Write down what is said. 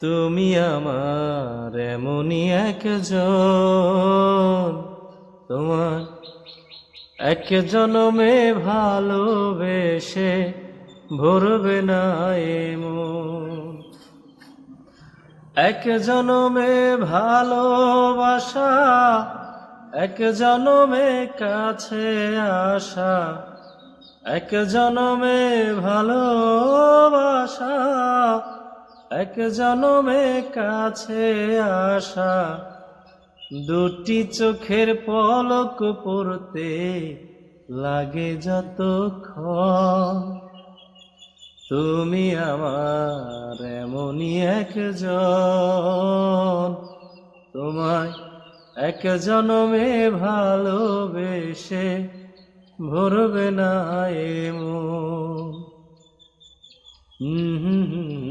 তুমি আমার এমনই একজন, তোমার এক জনমে ভালোবেসে ভরবে না এমন। এক জনমে ভালোবাসা এক জনমে কাছে আসা এক জনমে ভালোবাসা এক জনমে কাছে আসা, দুটি চোখের পলক পড়তে লাগে যতক্ষণ। তুমি আমার এমনই একজন, তোমায় এক জনমে ভালোবেসে ভরবে না হুম হুম।